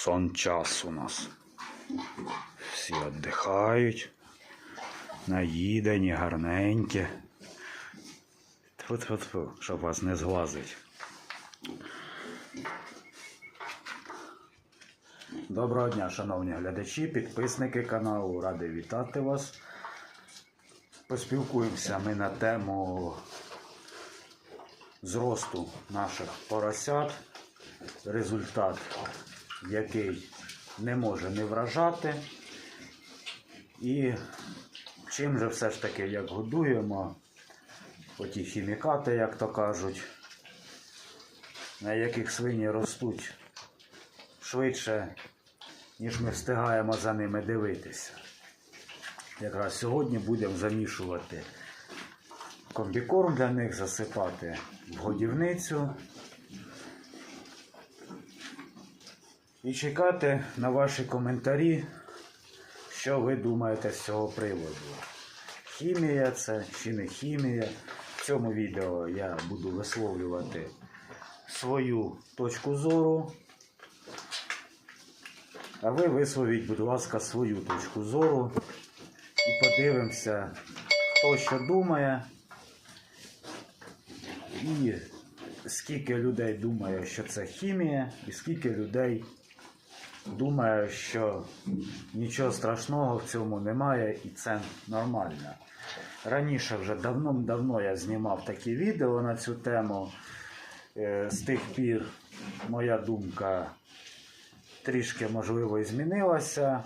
сон час у нас. Всі віддихають. Наїдені, гарненькі. Тьфу-тьфу-тьфу, щоб вас не зглазить. Доброго дня, шановні глядачі, підписники каналу. Радий вітати вас. Поспілкуємося ми на тему зросту наших поросят. Результат, який не може не вражати. І чим же все ж таки як годуємо, оті хімікати, як то кажуть, на яких свині ростуть швидше, ніж ми встигаємо за ними дивитися. Якраз сьогодні будемо замішувати комбікорм для них, засипати в годівницю і чекати на ваші коментарі, що ви думаєте з цього приводу. Хімія це чи не хімія. В цьому відео я буду висловлювати свою точку зору. А ви висловіть, будь ласка, свою точку зору і подивимося, хто що думає. І скільки людей думає, що це хімія, і скільки людей думає, що нічого страшного в цьому немає і це нормально. Раніше вже давно-давно я знімав такі відео на цю тему. Е, З тих пір моя думка трішки, можливо, і змінилася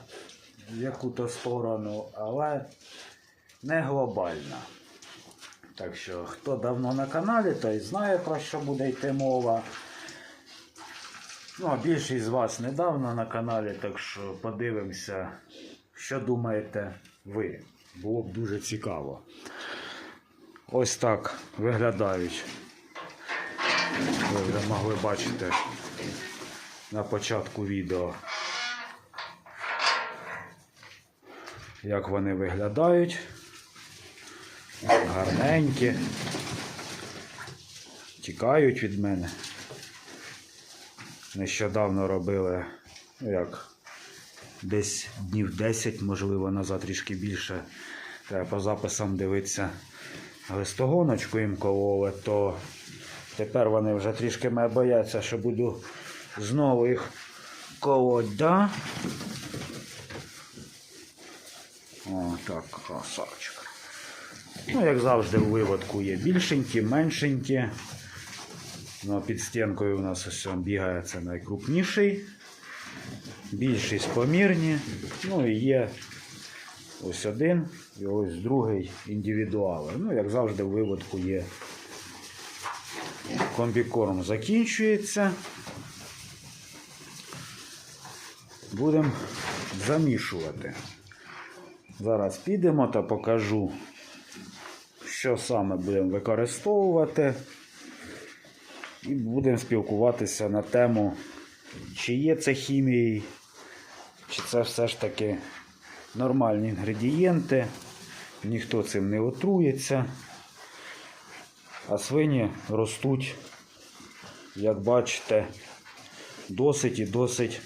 в яку-то сторону, але не глобальна. Так що, хто давно на каналі, той знає, про що буде йти мова. Ну, а більшість з вас недавно на каналі, так що подивимося, що думаєте ви. Було б дуже цікаво. Ось так виглядають. Ви вже могли бачити на початку відео, як вони виглядають. Гарненькі. Тікають від мене. Нещодавно робили, ну як, десь днів 10, можливо, назад трішки більше. По записам дивитися листогоночку їм кололи, то тепер вони вже трішки мене бояться, що буду знову їх колоть, да? О, так, красавчик. Ну, як завжди, у виводку є більшенькі, меншенькі. Ну, під стінкою у нас ось он бігає це найкрупніший. Більшість помірні. Ну і є ось один і ось другий індивідуали. Ну, як завжди, в виводку є комбікорм закінчується. Будемо замішувати. Зараз підемо та покажу, що саме будемо використовувати. І будемо спілкуватися на тему, чи є це хімією, чи це все ж таки нормальні інгредієнти. Ніхто цим не отрується. А свині ростуть, як бачите, досить і досить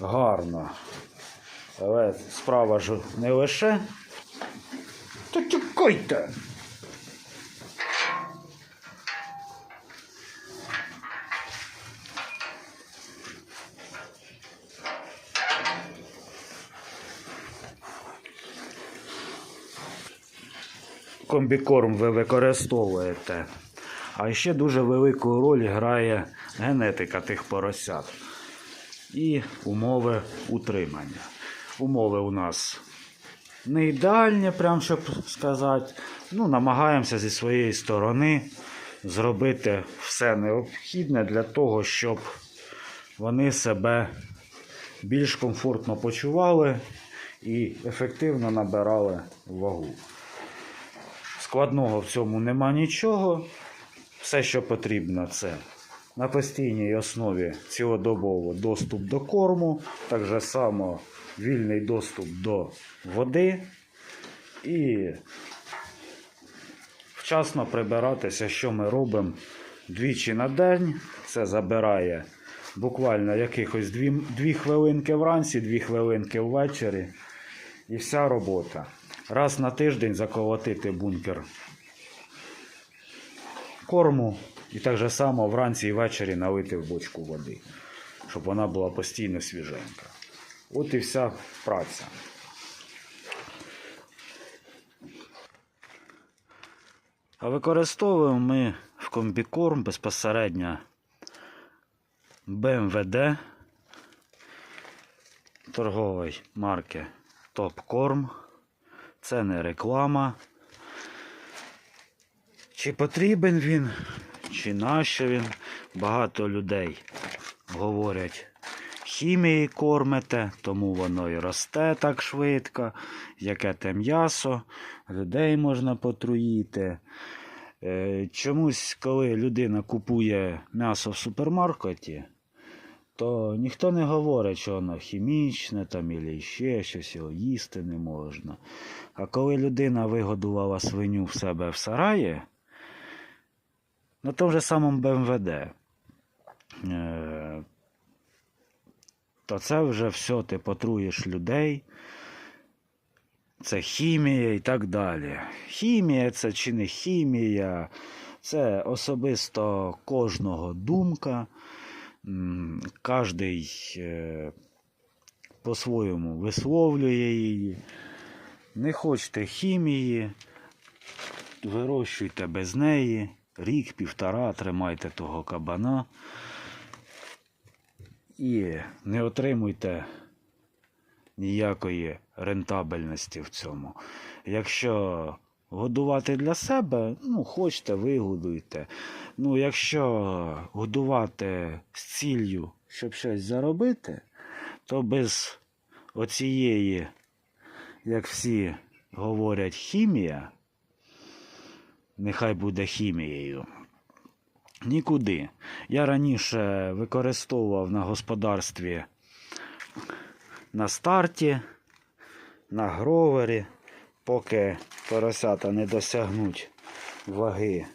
гарно. Але справа ж не лише. Та чекайте! Комбікорм ви використовуєте. А ще дуже велику роль грає генетика тих поросят і умови утримання. Умови у нас не ідеальні, прям щоб сказати. Ну, намагаємося зі своєї сторони зробити все необхідне для того, щоб вони себе більш комфортно почували і ефективно набирали вагу. Складного в цьому нема нічого. Все, що потрібно, це на постійній основі цілодобово доступ до корму, так же само вільний доступ до води і вчасно прибиратися, що ми робимо двічі на день. Це забирає буквально якихось дві, дві хвилинки вранці, дві хвилинки ввечері. І вся робота. Раз на тиждень заколотити бункер корму і так же само вранці і ввечері налити в бочку води, щоб вона була постійно свіженька. От і вся праця. А використовуємо ми в комбікорм безпосередньо БМВД торгової марки Топкорм. Це не реклама. Чи потрібен він, чи нащо він? Багато людей говорять, хімії кормите, тому воно і росте так швидко, яке те м'ясо, людей можна потруїти. Е, Чомусь, коли людина купує м'ясо в супермаркеті, то ніхто не говорить, що воно хімічне там і ще щось його їсти не можна. А коли людина вигодувала свиню в себе в сараї, на тому же самому БМВД, е, то це вже все, ти потруєш людей. Це хімія і так далі. Хімія це чи не хімія, це особисто кожного думка. Кожний е, по-своєму висловлює її. Не хочете хімії, вирощуйте без неї. Рік, півтора, тримайте того кабана. І не отримуйте ніякої рентабельності в цьому. Якщо годувати для себе, ну, хочете, вигодуйте. Ну, якщо годувати з ціллю, щоб щось заробити, то без оцієї, як всі говорять, хімія, нехай буде хімією. Нікуди. Я раніше використовував на господарстві на старті, на гровері, поки поросята не досягнуть ваги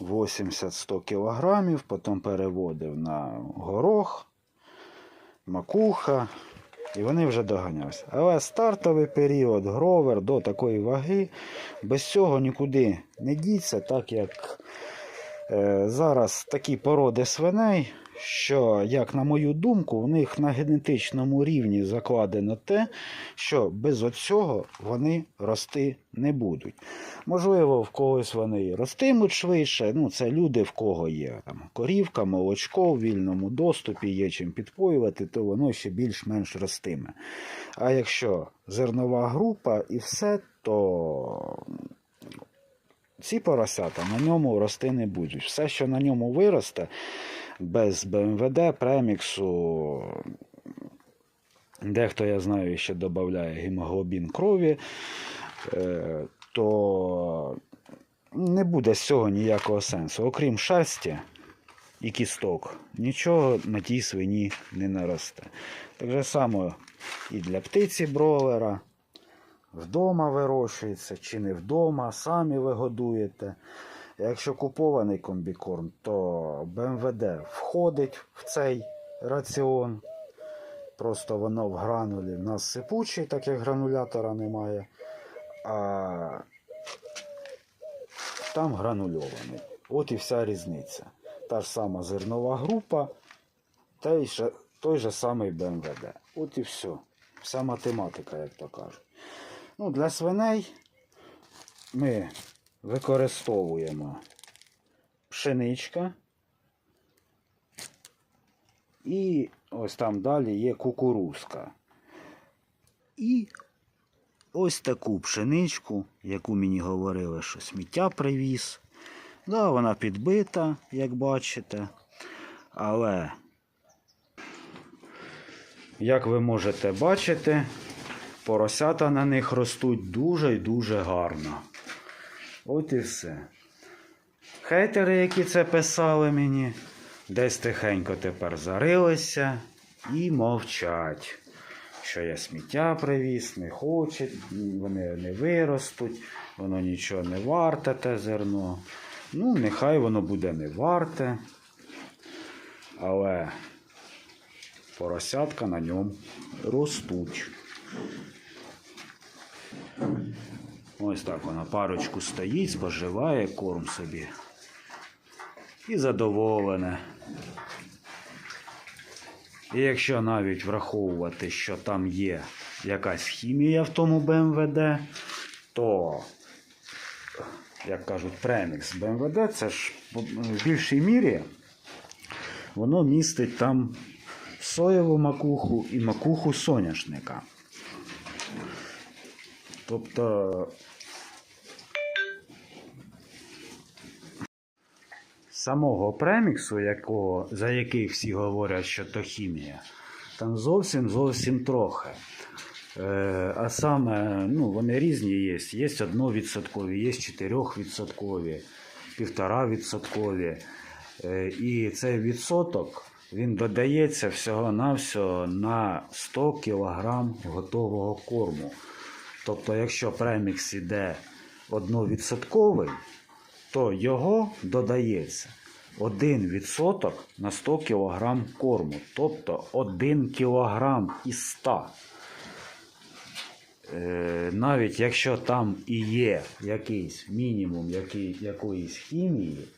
80-100 кг, потім переводив на горох, макуха, і вони вже доганялися. Але стартовий період, гровер до такої ваги, без цього нікуди не діться, так як е, зараз такі породи свиней, що, як на мою думку, в них на генетичному рівні закладено те, що без оцього вони рости не будуть. Можливо, в когось вони ростимуть швидше. Ну, це люди, в кого є там корівка, молочко в вільному доступі, є чим підпоювати, то воно ще більш-менш ростиме. А якщо зернова група і все, то ці поросята на ньому рости не будуть. Все, що на ньому виросте, без БМВД, преміксу, дехто, я знаю, ще додає гемоглобін крові, е, то не буде з цього ніякого сенсу. Окрім шерсті і кісток, нічого на тій свині не наросте. Так же само і для птиці бровера. Вдома вирощується чи не вдома, самі ви годуєте. Якщо купований комбікорм, то БМВД входить в цей раціон. Просто воно в гранулі в нас сипучий, так як гранулятора немає. А там гранульований. От і вся різниця. Та ж сама зернова група, той же, той же самий БМВД. От і все. Вся математика, як то кажуть. Ну, для свиней ми використовуємо пшеничка. І ось там далі є кукурузка. І ось таку пшеничку, яку мені говорили, що сміття привіз. Да, вона підбита, як бачите. Але, як ви можете бачити, поросята на них ростуть дуже і дуже гарно. От і все. Хейтери, які це писали мені, десь тихенько тепер зарилися і мовчать, що я сміття привіз, не хочуть, вони не виростуть, воно нічого не варте, те зерно. Ну, нехай воно буде не варте. Але поросятка на ньому ростуть. Ось так вона парочку стоїть, споживає корм собі. І задоволене. І якщо навіть враховувати, що там є якась хімія в тому БМВД, то, як кажуть, премікс БМВД, це ж в більшій мірі воно містить там соєву макуху і макуху соняшника. Тобто самого преміксу, якого, за який всі говорять, що то хімія, там зовсім зовсім трохи. Е, а саме, ну, вони різні є. Є 1%, є 4%, 1,5%. Е, і цей відсоток він додається всього-навсього на 100 кг готового корму. Тобто, якщо премікс іде 1%, то його додається 1% на 100 кг корму. Тобто 1 кг із 100. Е, навіть якщо там і є якийсь мінімум який, якоїсь хімії,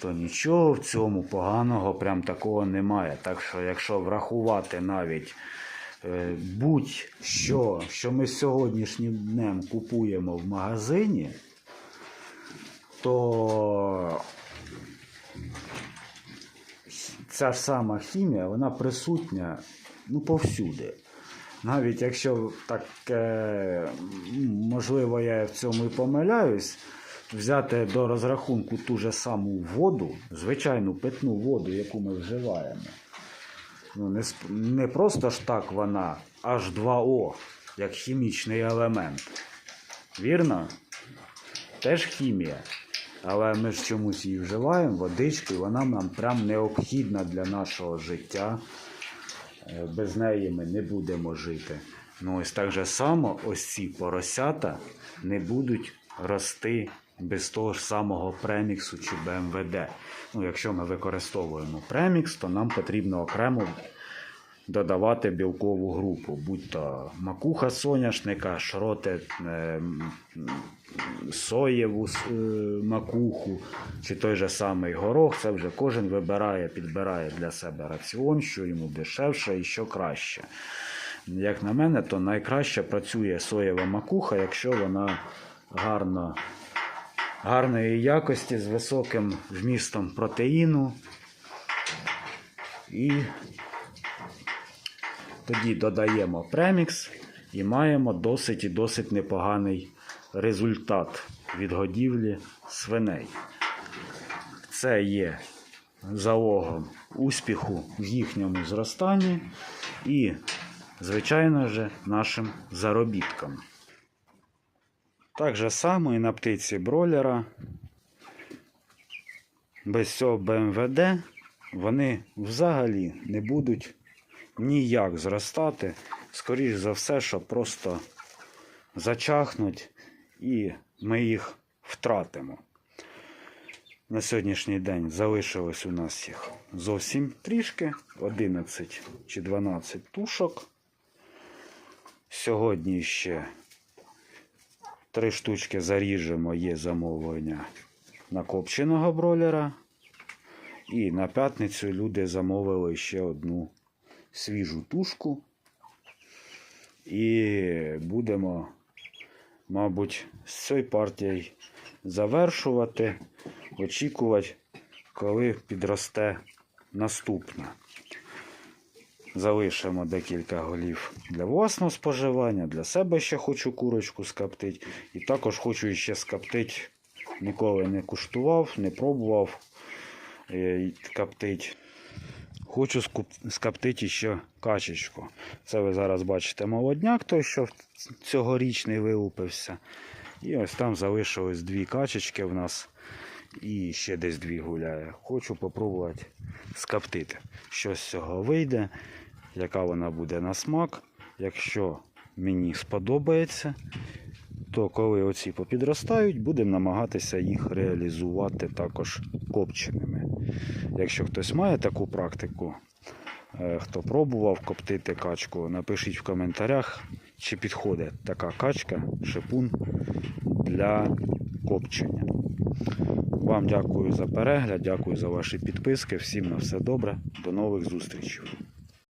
то нічого в цьому поганого прям такого немає. Так що, якщо врахувати навіть будь-що, що ми сьогоднішнім днем купуємо в магазині, то ця ж сама хімія, вона присутня ну, повсюди. Навіть якщо так, е, можливо, я в цьому і помиляюсь, взяти до розрахунку ту же саму воду, звичайну питну воду, яку ми вживаємо. Ну, не, не просто ж так вона H2O, як хімічний елемент. Вірно? Теж хімія. Але ми ж чомусь її вживаємо, водичку, і вона нам прям необхідна для нашого життя. Е, Без неї ми не будемо жити. Ну ось так же само ось ці поросята не будуть рости без того ж самого преміксу чи БМВД. Ну, якщо ми використовуємо премікс, то нам потрібно окремо додавати білкову групу, будь то макуха соняшника, шроти е, соєву е, макуху, чи той же самий горох, це вже кожен вибирає, підбирає для себе раціон, що йому дешевше і що краще. Як на мене, то найкраще працює соєва макуха, якщо вона гарно, гарної якості з високим вмістом протеїну. І тоді додаємо премікс і маємо досить і досить непоганий результат від годівлі свиней. Це є залогом успіху в їхньому зростанні і, звичайно ж, нашим заробітком. Так же само і на птиці бройлера. Без цього БМВД вони взагалі не будуть ніяк зростати. Скоріш за все, що просто зачахнуть і ми їх втратимо. На сьогоднішній день залишилось у нас їх зовсім трішки 11 чи 12 тушок. Сьогодні ще три штучки заріжемо, є замовлення накопченого бройлера. І на п'ятницю люди замовили ще одну свіжу тушку. І будемо, мабуть, з цією партією завершувати, очікувати, коли підросте наступна. Залишимо декілька голів для власного споживання. Для себе ще хочу курочку скоптити. І також хочу ще скоптити. Ніколи не куштував, не пробував е, коптити. Хочу скоптити ще качечку. Це ви зараз бачите молодняк, той, що цьогорічний вилупився. І ось там залишилось дві качечки в нас. І ще десь дві гуляє. Хочу попробувати скоптити. Що з цього вийде, яка вона буде на смак. Якщо мені сподобається, то коли оці попідростають, будемо намагатися їх реалізувати також копченими. Якщо хтось має таку практику, Е, Хто пробував коптити качку, напишіть в коментарях, чи підходить така качка, шипун для копчення. Вам дякую за перегляд, дякую за ваші підписки. Всім на все добре. До нових зустрічей.